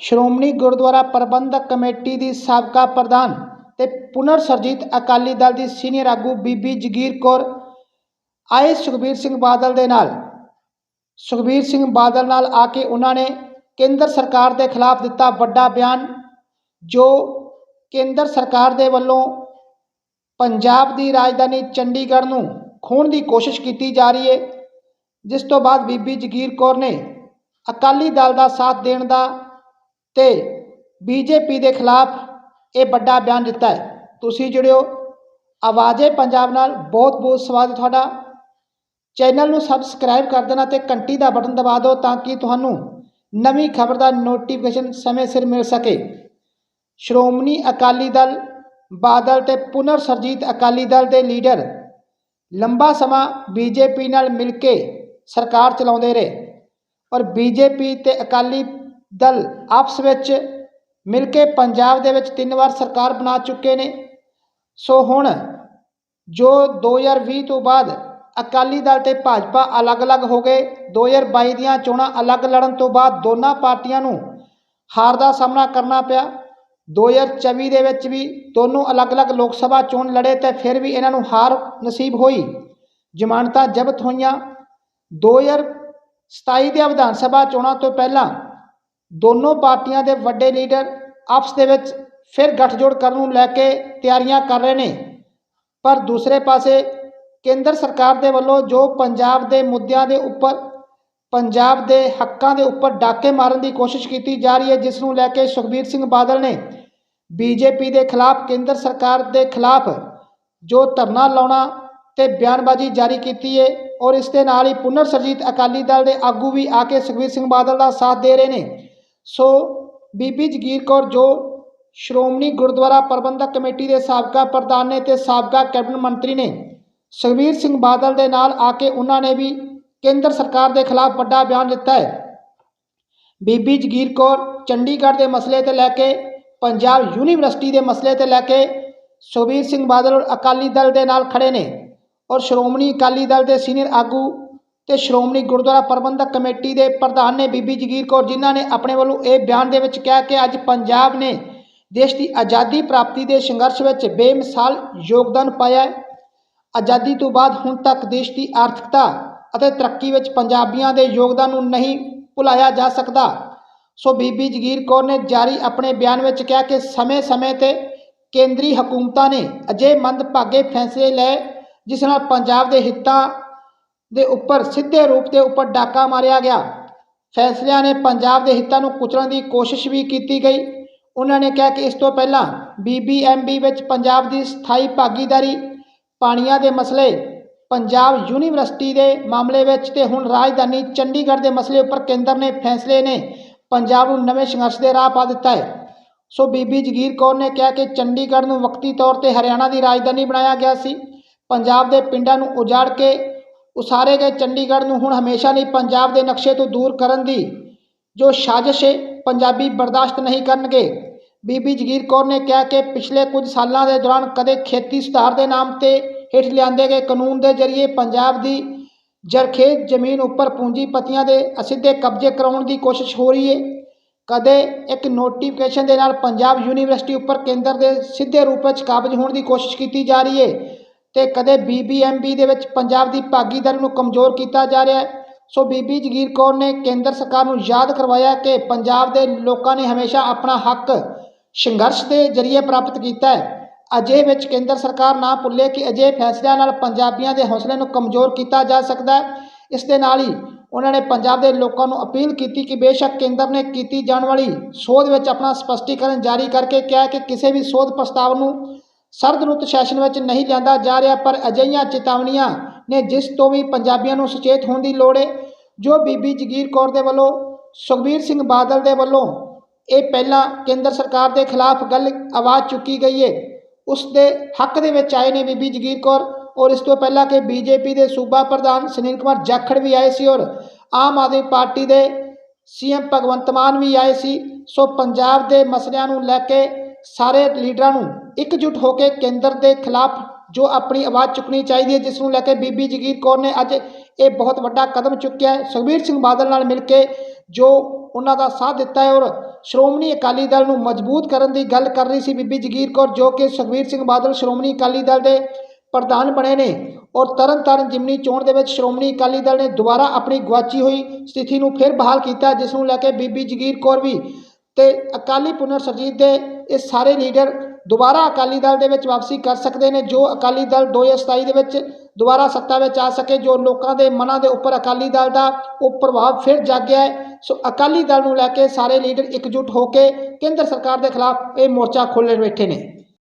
ਸ਼੍ਰੋਮਣੀ ਗੁਰਦੁਆਰਾ ਪ੍ਰਬੰਧਕ committee ਦੀ ਸਾਬਕਾ ਪ੍ਰਧਾਨ ਤੇ ਪੁਨਰ ਸਰਜੀਤ ਅਕਾਲੀ ਦਲ ਦੀ ਸੀਨੀਅਰ ਆਗੂ ਬੀਬੀ ਜਗੀਰ ਕੌਰ, ਆਏ ਸੁਖਬੀਰ ਸਿੰਘ ਬਾਦਲ ਦੇ ਨਾਲ। ਸੁਖਬੀਰ ਸਿੰਘ ਬਾਦਲ ਨਾਲ ਆ ਕੇ ਉਹਨਾਂ ਨੇ ਕੇਂਦਰ ਸਰਕਾਰ ਦੇ ਖਿਲਾਫ ਦਿੱਤਾ ਵੱਡਾ ਬਿਆਨ, ਜੋ ਕੇਂਦਰ ਸਰਕਾਰ ਦੇ ਵੱਲੋਂ ਪੰਜਾਬ ਦੀ ਰਾਜਧਾਨੀ ਚੰਡੀਗੜ੍ਹ ਨੂੰ ਖੋਹਣ ਦੀ ਕੋਸ਼ਿਸ਼ ਕੀਤੀ ਜਾ ਰਹੀ ਹੈ, ਜਿਸ ਤੋਂ ਬਾਅਦ ਬੀਬੀ ਜਗੀਰ ਕੌਰ ਨੇ ਅਕਾਲੀ ਦਲ ਦਾ ਸਾਥ ਦੇਣ ਦਾ ਤੇ ਬੀਜੇਪੀ ਦੇ ਖਿਲਾਫ ਇਹ ਵੱਡਾ ਬਿਆਨ ਦਿੱਤਾ ਹੈ। ਤੁਸੀਂ ਜੁੜਿਓ। ਆਵਾਜ਼ੇ ਪੰਜਾਬ ਨਾਲ। ਬਹੁਤ ਬਹੁਤ ਸਵਾਗਤ ਤੁਹਾਡਾ। ਚੈਨਲ ਨੂੰ ਸਬਸਕ੍ਰਾਈਬ ਕਰ ਦੇਣਾ ਤੇ ਘੰਟੀ ਦਾ ਬਟਨ ਦਬਾ ਦਿਓ ਤਾਂ ਕਿ ਤੁਹਾਨੂੰ ਨਵੀਂ ਖਬਰ ਦਾ ਨੋਟੀਫਿਕੇਸ਼ਨ ਸਮੇਂ ਸਿਰ ਮਿਲ ਸਕੇ। ਸ਼੍ਰੋਮਣੀ ਅਕਾਲੀ ਦਲ ਬਾਦਲ ਤੇ ਪੁਨਰ ਸਰਜੀਤ ਅਕਾਲੀ ਦਲ ਦੇ ਲੀਡਰ ਲੰਬਾ ਸਮਾਂ ਬੀਜੇਪੀ ਨਾਲ ਮਿਲ ਕੇ ਸਰਕਾਰ ਚਲਾਉਂਦੇ ਰਹੇ। ਔਰ ਬੀਜੇਪੀ ਤੇ ਅਕਾਲੀ ਦਲ ਆਪਸ ਵਿੱਚ ਮਿਲ ਕੇ ਪੰਜਾਬ ਦੇ ਵਿੱਚ ਤਿੰਨ ਵਾਰ ਸਰਕਾਰ ਬਣਾ ਚੁੱਕੇ ਨੇ। ਸੋ ਹੁਣ ਜੋ 2020 ਤੋਂ ਬਾਅਦ ਅਕਾਲੀ ਦਲ ਤੇ ਭਾਜਪਾ ਅਲੱਗ-ਅਲੱਗ ਹੋ ਗਏ 2022 ਦੀਆਂ ਚੋਣਾਂ ਅਲੱਗ ਲੜਨ ਤੋਂ ਬਾਅਦ ਦੋਨਾਂ ਪਾਰਟੀਆਂ ਨੂੰ ਹਾਰ ਦਾ ਸਾਹਮਣਾ ਕਰਨਾ ਪਿਆ। 2024 ਦੇ ਵਿੱਚ ਵੀ ਦੋਨੋਂ ਅਲੱਗ-ਅਲੱਗ ਲੋਕ ਸਭਾ ਚੋਣ ਲੜੇ ਤੇ ਫਿਰ ਵੀ ਇਹਨਾਂ ਨੂੰ ਹਾਰ ਨਸੀਬ ਹੋਈ। ਜ਼ਮਾਨਤਾਂ ਜ਼ਬਤ ਹੋਈਆਂ। 2027 ਦੀਆਂ ਵਿਧਾਨ ਸਭਾ ਚੋਣਾਂ ਤੋਂ ਪਹਿਲਾਂ ਦੋਨੋਂ ਪਾਰਟੀਆਂ ਦੇ ਵੱਡੇ ਲੀਡਰ ਆਪਸ ਦੇ ਵਿੱਚ ਫਿਰ ਗੱਠਜੋੜ ਕਰਨ ਨੂੰ ਲੈ ਕੇ ਤਿਆਰੀਆਂ ਕਰ ਰਹੇ ਨੇ। ਪਰ ਦੂਸਰੇ ਪਾਸੇ ਕੇਂਦਰ ਸਰਕਾਰ ਦੇ ਵੱਲੋਂ ਜੋ ਪੰਜਾਬ ਦੇ ਮੁੱਦਿਆਂ ਦੇ ਉੱਪਰ, ਪੰਜਾਬ ਦੇ ਹੱਕਾਂ ਦੇ ਉੱਪਰ ਡਾਕੇ ਮਾਰਨ ਦੀ ਕੋਸ਼ਿਸ਼ ਕੀਤੀ ਜਾ ਰਹੀ ਹੈ, ਜਿਸ ਨੂੰ ਲੈ ਕੇ ਸੁਖਬੀਰ ਸਿੰਘ ਬਾਦਲ ਨੇ ਬੀਜੇਪੀ ਦੇ ਖਿਲਾਫ, ਕੇਂਦਰ ਸਰਕਾਰ ਦੇ ਖਿਲਾਫ ਜੋ ਧਰਨਾ ਲਾਉਣਾ ਤੇ ਬਿਆਨਬਾਜ਼ੀ ਜਾਰੀ ਕੀਤੀ ਹੈ ਔਰ ਇਸ ਦੇ ਨਾਲ ਹੀ ਪੁਨਰ ਸਰਜੀਤ ਅਕਾਲੀ ਦਲ ਦੇ ਆਗੂ ਵੀ ਆ ਕੇ ਸੁਖਬੀਰ ਸਿੰਘ ਬਾਦਲ ਦਾ ਸਾਥ ਦੇ ਰਹੇ ਨੇ। ਸੋ ਬੀਬੀ ਜਗੀਰ ਕੌਰ ਜੋ ਸ਼੍ਰੋਮਣੀ ਗੁਰਦੁਆਰਾ ਪ੍ਰਬੰਧਕ ਕਮੇਟੀ ਦੇ ਸਾਬਕਾ ਪ੍ਰਧਾਨ ਨੇ ਤੇ ਸਾਬਕਾ ਕੈਬਨਿਟ ਮੰਤਰੀ ਨੇ, ਸੁਖਬੀਰ ਸਿੰਘ ਬਾਦਲ ਦੇ ਨਾਲ ਆ ਕੇ ਉਹਨਾਂ ਨੇ ਵੀ ਕੇਂਦਰ ਸਰਕਾਰ ਦੇ ਖਿਲਾਫ ਵੱਡਾ ਬਿਆਨ ਦਿੱਤਾ ਹੈ। ਬੀਬੀ ਜਗੀਰ ਕੌਰ ਚੰਡੀਗੜ੍ਹ ਦੇ ਮਸਲੇ ਤੇ ਲੈ ਕੇ, ਪੰਜਾਬ ਯੂਨੀਵਰਸਿਟੀ ਦੇ ਮਸਲੇ ਤੇ ਲੈ ਕੇ ਸੁਖਬੀਰ ਸਿੰਘ ਬਾਦਲ ਔਰ ਅਕਾਲੀ ਦਲ ਦੇ ਨਾਲ ਖੜੇ ਨੇ ਔਰ ਸ਼੍ਰੋਮਣੀ ਅਕਾਲੀ ਦਲ ਦੇ ਸੀਨੀਅਰ ਆਗੂ ਤੇ ਸ਼੍ਰੋਮਣੀ ਗੁਰਦੁਆਰਾ ਪ੍ਰਬੰਧਕ ਕਮੇਟੀ ਦੇ ਪ੍ਰਧਾਨ ਨੇ ਬੀਬੀ ਜਗੀਰ ਕੌਰ ਜਿਨ੍ਹਾਂ ਨੇ ਆਪਣੇ ਵੱਲੋਂ ਇਹ ਬਿਆਨ ਦੇ ਵਿੱਚ ਕਿਹਾ ਕਿ ਅੱਜ ਪੰਜਾਬ ਨੇ ਦੇਸ਼ ਦੀ ਆਜ਼ਾਦੀ ਪ੍ਰਾਪਤੀ ਦੇ ਸੰਘਰਸ਼ ਵਿੱਚ ਬੇਮਿਸਾਲ ਯੋਗਦਾਨ ਪਾਇਆ ਹੈ। ਆਜ਼ਾਦੀ ਤੋਂ ਬਾਅਦ ਹੁਣ ਤੱਕ ਦੇਸ਼ ਦੀ ਆਰਥਿਕਤਾ ਅਤੇ ਤਰੱਕੀ ਵਿੱਚ ਪੰਜਾਬੀਆਂ ਦੇ ਯੋਗਦਾਨ ਨੂੰ ਨਹੀਂ ਭੁਲਾਇਆ ਜਾ ਸਕਦਾ। ਸੋ ਬੀਬੀ ਜਗੀਰ ਕੌਰ ਨੇ ਜਾਰੀ ਆਪਣੇ ਬਿਆਨ ਵਿੱਚ ਕਿਹਾ ਕਿ ਸਮੇਂ-ਸਮੇਂ ਤੇ ਕੇਂਦਰੀ ਹਕੂਮਤਾਂ ਨੇ ਅਜੇ ਮੰਦਭਾਗੇ ਫੈਸਲੇ ਲਏ, ਜਿਸ ਨਾਲ ਪੰਜਾਬ ਦੇ ਹਿੱਤਾਂ ਦੇ ਉੱਪਰ ਸਿੱਧੇ ਰੂਪ ਦੇ ਉੱਪਰ ਡਾਕਾ ਮਾਰਿਆ ਗਿਆ। ਫੈਸਲਿਆਂ ਨੇ ਪੰਜਾਬ ਦੇ ਹਿੱਤਾਂ ਨੂੰ ਕੁਚਲਣ ਦੀ ਕੋਸ਼ਿਸ਼ ਵੀ ਕੀਤੀ ਗਈ। ਉਹਨਾਂ ਨੇ ਕਿਹਾ ਕਿ ਇਸ ਤੋਂ ਪਹਿਲਾਂ ਬੀਬੀਐਮਬੀ ਵਿੱਚ ਪੰਜਾਬ ਦੀ ਸਥਾਈ ਭਾਗੀਦਾਰੀ, ਪਾਣੀਆਂ ਦੇ ਮਸਲੇ, ਪੰਜਾਬ ਯੂਨੀਵਰਸਿਟੀ ਦੇ ਮਾਮਲੇ ਵਿੱਚ ਤੇ ਹੁਣ ਰਾਜਧਾਨੀ ਚੰਡੀਗੜ੍ਹ ਦੇ ਮਸਲੇ ਉੱਪਰ ਕੇਂਦਰ ਨੇ ਫੈਸਲੇ ਨੇ ਪੰਜਾਬ ਨੂੰ ਨਵੇਂ ਸੰਘਰਸ਼ ਦੇ ਰਾਹ ਪਾ ਦਿੱਤਾ ਹੈ। ਸੋ ਬੀਬੀ ਜਗੀਰ ਕੌਰ ਨੇ ਕਿਹਾ ਕਿ ਚੰਡੀਗੜ੍ਹ ਨੂੰ ਵਕਤੀ ਤੌਰ ਤੇ ਹਰਿਆਣਾ ਦੀ ਰਾਜਧਾਨੀ ਬਣਾਇਆ ਗਿਆ ਸੀ। ਪੰਜਾਬ ਦੇ ਪਿੰਡਾਂ ਨੂੰ ਉਜਾੜ ਕੇ ਉਸਾਰੇ ਗਏ ਚੰਡੀਗੜ੍ਹ ਨੂੰ, ਹੁਣ ਹਮੇਸ਼ਾ ਲਈ ਪੰਜਾਬ ਦੇ ਨਕਸ਼ੇ ਤੋਂ ਦੂਰ ਕਰਨ ਦੀ ਜੋ ਸਾਜ਼ਿਸ਼ ਹੈ, ਪੰਜਾਬੀ ਬਰਦਾਸ਼ਤ ਨਹੀਂ ਕਰਨਗੇ। ਬੀਬੀ ਜਗੀਰ ਕੌਰ ਨੇ ਕਿਹਾ ਕਿ ਪਿਛਲੇ ਕੁਝ ਸਾਲਾਂ ਦੇ ਦੌਰਾਨ ਕਦੇ ਖੇਤੀ ਸੁਧਾਰ ਦੇ ਨਾਮ ਤੇ ਹੇਠ ਲਿਆਂਦੇ ਗਏ ਕਾਨੂੰਨ ਦੇ ਜ਼ਰੀਏ ਪੰਜਾਬ ਦੀ ਜਰਖੇਜ਼ ਜ਼ਮੀਨ ਉੱਪਰ ਪੂੰਜੀਪਤੀਆਂ ਦੇ ਅਸਿੱਧੇ ਕਬਜ਼ੇ ਕਰਾਉਣ ਦੀ ਕੋਸ਼ਿਸ਼ ਹੋ ਰਹੀ ਹੈ। ਕਦੇ ਇੱਕ ਨੋਟੀਫਿਕੇਸ਼ਨ ਦੇ ਨਾਲ ਪੰਜਾਬ ਯੂਨੀਵਰਸਿਟੀ ਉੱਪਰ ਕੇਂਦਰ ਦੇ ਸਿੱਧੇ ਰੂਪ ਵਿੱਚ ਕਾਬਜ ਹੋਣ ਦੀ ਕੋਸ਼ਿਸ਼ ਕੀਤੀ ਜਾ ਰਹੀ ਹੈ। ਤੇ ਕਦੇ ਬੀਬੀਐਮਬੀ ਦੇ ਵਿੱਚ ਪੰਜਾਬ ਦੀ ਭਾਗੀਦਾਰੀ ਨੂੰ ਕਮਜ਼ੋਰ ਕੀਤਾ ਜਾ ਰਿਹਾ ਹੈ। ਸੋ ਬੀਬੀ ਜਗੀਰ ਕੌਰ ਨੇ ਕੇਂਦਰ ਸਰਕਾਰ ਨੂੰ ਯਾਦ ਕਰਵਾਇਆ ਕਿ ਪੰਜਾਬ ਦੇ ਲੋਕਾਂ ਨੇ ਹਮੇਸ਼ਾ ਆਪਣਾ ਹੱਕ ਸੰਘਰਸ਼ ਦੇ ਜ਼ਰੀਏ ਪ੍ਰਾਪਤ ਕੀਤਾ ਹੈ। ਅਜੇ ਵਿੱਚ ਕੇਂਦਰ ਸਰਕਾਰ ਨਾ ਭੁੱਲੇ ਕਿ ਅਜੇ ਫੈਸਲਿਆਂ ਨਾਲ ਪੰਜਾਬੀਆਂ ਦੇ ਹੌਸਲੇ ਨੂੰ ਕਮਜ਼ੋਰ ਕੀਤਾ ਜਾ ਸਕਦਾ ਹੈ। ਇਸ ਦੇ ਨਾਲ ਹੀ ਉਹਨਾਂ ਨੇ ਪੰਜਾਬ ਦੇ ਲੋਕਾਂ ਨੂੰ ਅਪੀਲ ਕੀਤੀ ਕਿ ਬੇਸ਼ੱਕ ਕੇਂਦਰ ਨੇ ਕੀਤੀ ਜਾਣ ਵਾਲੀ ਸੋਧ ਵਿੱਚ ਆਪਣਾ ਸਪਸ਼ਟੀਕਰਨ ਜਾਰੀ ਕਰਕੇ ਕਿਹਾ ਕਿ ਕਿਸੇ ਵੀ ਸੋਧ ਪ੍ਰਸਤਾਵ ਨੂੰ ਸਰਦ ਰੁੱਤ ਸੈਸ਼ਨ ਵਿੱਚ ਨਹੀਂ ਲਿਆਂਦਾ ਜਾ ਰਿਹਾ, ਪਰ ਅਜਿਹੀਆਂ ਚੇਤਾਵਨੀਆਂ ਨੇ ਜਿਸ ਤੋਂ ਵੀ ਪੰਜਾਬੀਆਂ ਨੂੰ ਸੁਚੇਤ ਹੋਣ ਦੀ ਲੋੜ ਹੈ ਜੋ ਬੀਬੀ ਜਗੀਰ ਕੌਰ ਦੇ ਵੱਲੋਂ, ਸੁਖਬੀਰ ਸਿੰਘ ਬਾਦਲ ਦੇ ਵੱਲੋਂ, ਇਹ ਪਹਿਲਾਂ ਕੇਂਦਰ ਸਰਕਾਰ ਦੇ ਖਿਲਾਫ ਗੱਲ ਆਵਾਜ਼ ਚੁੱਕੀ ਗਈ ਹੈ ਉਸ ਦੇ ਹੱਕ ਦੇ ਵਿੱਚ ਆਏ ਨੇ ਬੀਬੀ ਜਗੀਰ ਕੌਰ ਔਰ ਇਸ ਤੋਂ ਪਹਿਲਾਂ ਕਿ ਬੀਜੇਪੀ ਦੇ ਸੂਬਾ ਪ੍ਰਧਾਨ ਸੁਨੀਲ ਕੁਮਾਰ ਜਾਖੜ ਵੀ ਆਏ ਸੀ ਔਰ ਆਮ ਆਦਮੀ ਪਾਰਟੀ ਦੇ ਸੀਐਮ ਭਗਵੰਤ ਮਾਨ ਵੀ ਆਏ ਸੀ। ਸੋ ਪੰਜਾਬ ਦੇ ਮਸਲਿਆਂ ਨੂੰ ਲੈ ਕੇ ਸਾਰੇ ਲੀਡਰਾਂ ਨੂੰ ਇਕਜੁੱਟ ਹੋ ਕੇ ਕੇਂਦਰ ਦੇ ਖਿਲਾਫ ਜੋ ਆਪਣੀ ਆਵਾਜ਼ ਚੁੱਕਣੀ ਚਾਹੀਦੀ ਹੈ ਜਿਸ ਨੂੰ ਲੈ ਕੇ ਬੀਬੀ ਜਗੀਰ ਕੌਰ ਨੇ ਅੱਜ ਇਹ ਬਹੁਤ ਵੱਡਾ ਕਦਮ ਚੁੱਕਿਆ ਹੈ। ਸੁਖਬੀਰ ਸਿੰਘ ਬਾਦਲ ਨਾਲ ਮਿਲ ਕੇ ਜੋ ਉਹਨਾਂ ਦਾ ਸਾਥ ਦਿੱਤਾ ਹੈ ਔਰ ਸ਼੍ਰੋਮਣੀ ਅਕਾਲੀ ਦਲ ਨੂੰ ਮਜ਼ਬੂਤ ਕਰਨ ਦੀ ਗੱਲ ਕਰ ਰਹੀ ਸੀ ਬੀਬੀ ਜਗੀਰ ਕੌਰ, ਜੋ ਕਿ ਸੁਖਬੀਰ ਸਿੰਘ ਬਾਦਲ ਸ਼੍ਰੋਮਣੀ ਅਕਾਲੀ ਦਲ ਦੇ ਪ੍ਰਧਾਨ ਬਣੇ ਨੇ ਔਰ ਤਰਨਤਾਰਨ ਜਿਮਨੀ ਚੋਣ ਦੇ ਵਿੱਚ ਸ਼੍ਰੋਮਣੀ ਅਕਾਲੀ ਦਲ ਨੇ ਦੁਬਾਰਾ ਆਪਣੀ ਗਵਾਚੀ ਹੋਈ ਸਥਿਤੀ ਨੂੰ ਫਿਰ ਬਹਾਲ ਕੀਤਾ ਜਿਸ ਨੂੰ ਲੈ ਕੇ ਬੀਬੀ ਜਗੀਰ ਕੌਰ ਵੀ ਤੇ ਅਕਾਲੀ ਪੁਨਰ ਸਰਜੀਤ ਦੇ ਇਹ ਸਾਰੇ ਲੀਡਰ ਦੁਬਾਰਾ ਅਕਾਲੀ ਦਲ ਦੇ ਵਿੱਚ ਵਾਪਸੀ ਕਰ ਸਕਦੇ ਨੇ, ਜੋ ਅਕਾਲੀ ਦਲ 2027 ਦੇ ਵਿੱਚ ਦੁਬਾਰਾ ਸੱਤਾ ਵਿੱਚ ਆ ਸਕੇ, ਜੋ ਲੋਕਾਂ ਦੇ ਮਨਾਂ ਦੇ ਉੱਪਰ ਅਕਾਲੀ ਦਲ ਦਾ ਉਹ ਪ੍ਰਭਾਵ ਫਿਰ ਜਾਗਿਆ ਹੈ। ਸੋ ਅਕਾਲੀ ਦਲ ਨੂੰ ਲੈ ਕੇ ਸਾਰੇ ਲੀਡਰ ਇਕਜੁੱਟ ਹੋ ਕੇ ਕੇਂਦਰ ਸਰਕਾਰ ਦੇ ਖਿਲਾਫ ਇਹ ਮੋਰਚਾ ਖੋਲ੍ਹਣ ਬੈਠੇ ਨੇ।